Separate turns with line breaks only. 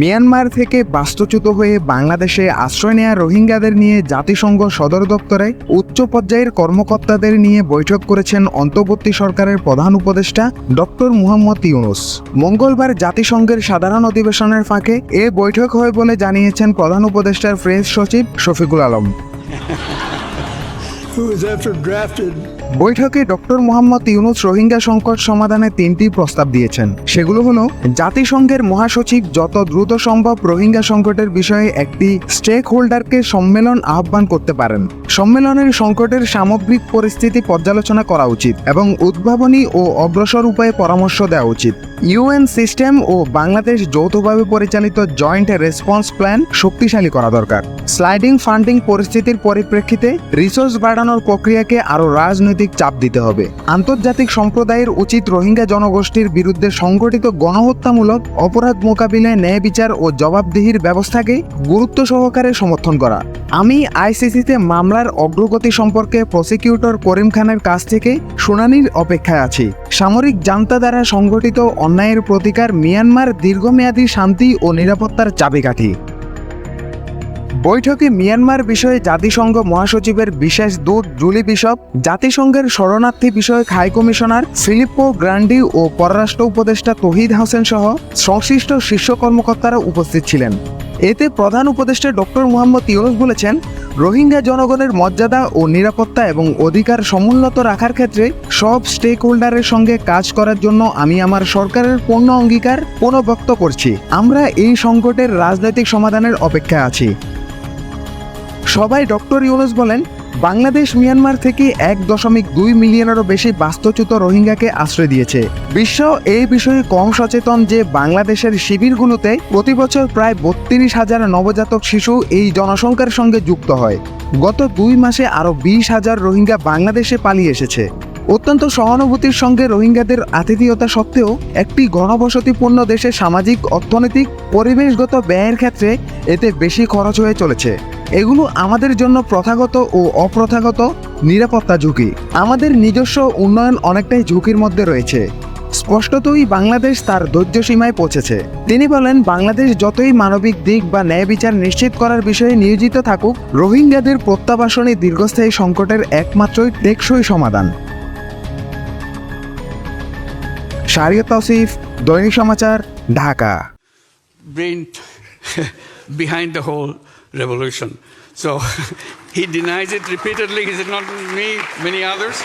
Myanmar থেকে বাস্তুচ্যুত হয়ে বাংলাদেশে আশ্রয় নেয়া রোহিঙ্গাদের নিয়ে জাতিসংঘ সদর দপ্তরে উচ্চ পর্যায়ের কর্মকর্তাদের নিয়ে বৈঠক করেছেন অন্তর্বর্তী সরকারের প্রধান উপদেষ্টা ডক্টর মুহাম্মদ ইউনুস। মঙ্গলবার জাতিসংঘের সাধারণ অধিবেশনের ফাঁকে এ বৈঠক হয় বলে জানিয়েছেন প্রধান উপদেষ্টার প্রেস সচিব শফিকুল আলম। বৈঠকে ডক্টর মোহাম্মদ ইউনুস রোহিঙ্গা সংকট সমাধানে তিনটি প্রস্তাব দিয়েছেন। সেগুলো হলো, জাতিসংঘের মহাসচিব যত দ্রুত সম্ভব রোহিঙ্গা সংকটের বিষয়ে একটি স্টেক হোল্ডারকে সম্মেলন আহ্বান করতে পারেন। সম্মেলনের সংকটের সামগ্রিক পরিস্থিতি পর্যালোচনা করা উচিত এবং উদ্ভাবনী ও অগ্রসর উপায়ে পরামর্শ দেওয়া উচিত। ইউএন সিস্টেম ও বাংলাদেশ যৌথভাবে পরিচালিত জয়েন্ট রেসপন্স প্ল্যান শক্তিশালী করা দরকার। স্লাইডিং ফান্ডিং পরিস্থিতির পরিপ্রেক্ষিতে রিসোর্স বাড়ানোর প্রক্রিয়াকে আরও রাজনৈতিক চাপ দিতে হবে। আন্তর্জাতিক সম্প্রদায়ের উচিত রোহিঙ্গা জনগোষ্ঠীর বিরুদ্ধে সংগঠিত গণহত্যামূলক অপরাধ মোকাবিলায় ন্যায় বিচার ও জবাবদিহির ব্যবস্থাকে গুরুত্ব সহকারে সমর্থন করা। আমি আইসিসিতে মামলার অগ্রগতি সম্পর্কে প্রসিকিউটর করিম খানের কাছ থেকে শুনানির অপেক্ষায় আছি। সামরিক জান্তা দ্বারা সংগঠিত অন্যায়ের প্রতিকার মিয়ানমার দীর্ঘমেয়াদী শান্তি ও নিরাপত্তার চাবিকাঠি। বৈঠকে মিয়ানমার বিষয়ে জাতিসংঘ মহাসচিবের বিশেষ দূত জুলি বিশপ, জাতিসংঘের শরণার্থী বিষয়ক হাই কমিশনার ফিলিপ্পো গ্রান্ডি ও পররাষ্ট্র উপদেষ্টা তহিদ হোসেন সহ সংশ্লিষ্ট শীর্ষ কর্মকর্তারা উপস্থিত ছিলেন। এতে প্রধান উপদেষ্টা ডক্টর মোহাম্মদ ইউনুস বলেছেন, রোহিঙ্গা জনগণের মর্যাদা ও নিরাপত্তা এবং অধিকার সমুন্নত রাখার ক্ষেত্রে সব স্টেক হোল্ডারের সঙ্গে কাজ করার জন্য আমি আমার সরকারের পূর্ণ অঙ্গীকার পুনর্ব্যক্ত করছি। আমরা এই সংকটের রাজনৈতিক সমাধানের অপেক্ষায় আছি। সবাই ডক্টর ইউনুস বলেন, বাংলাদেশ মিয়ানমার থেকে এক দশমিক দুই মিলিয়নেরও বেশি বাস্তুচ্যুত রোহিঙ্গাকে আশ্রয় দিয়েছে। বিশ্ব এই বিষয়ে কম সচেতন যে বাংলাদেশের শিবিরগুলোতে প্রতি বছর প্রায় বত্রিশ হাজার নবজাতক শিশু এই জনসংখ্যার সঙ্গে যুক্ত হয়। গত দুই মাসে আরও বিশ হাজার রোহিঙ্গা বাংলাদেশে পালিয়ে এসেছে। অত্যন্ত সহানুভূতির সঙ্গে রোহিঙ্গাদের আতিথেয়তা সত্ত্বেও একটি ঘনবসতিপূর্ণ দেশে সামাজিক, অর্থনৈতিক, পরিবেশগত ব্যয়ের ক্ষেত্রে এতে বেশি খরচ হয়ে চলেছে। এগুলো আমাদের জন্য প্রথাগত ও অপ্রথাগত নিরাপত্তা ঝুঁকি। আমাদের নিজস্ব উন্নয়ন অনেকটাই ঝুঁকির মধ্যে রয়েছে। স্পষ্টতই বাংলাদেশ তার ধৈর্য সীমায় পৌঁছেছে। তিনি বলেন, বাংলাদেশ যতই মানবিক দিক বা ন্যায় বিচার নিশ্চিত করার বিষয়ে নিয়োজিত থাকুক, রোহিঙ্গাদের প্রত্যাবাসনই দীর্ঘস্থায়ী সংকটের একমাত্রই টেকসই সমাধান। শারিয়ত Tausif, Dainik Samachar, Dhaka.
Behind the whole revolution. So he denies it repeatedly. He said, not me, many others.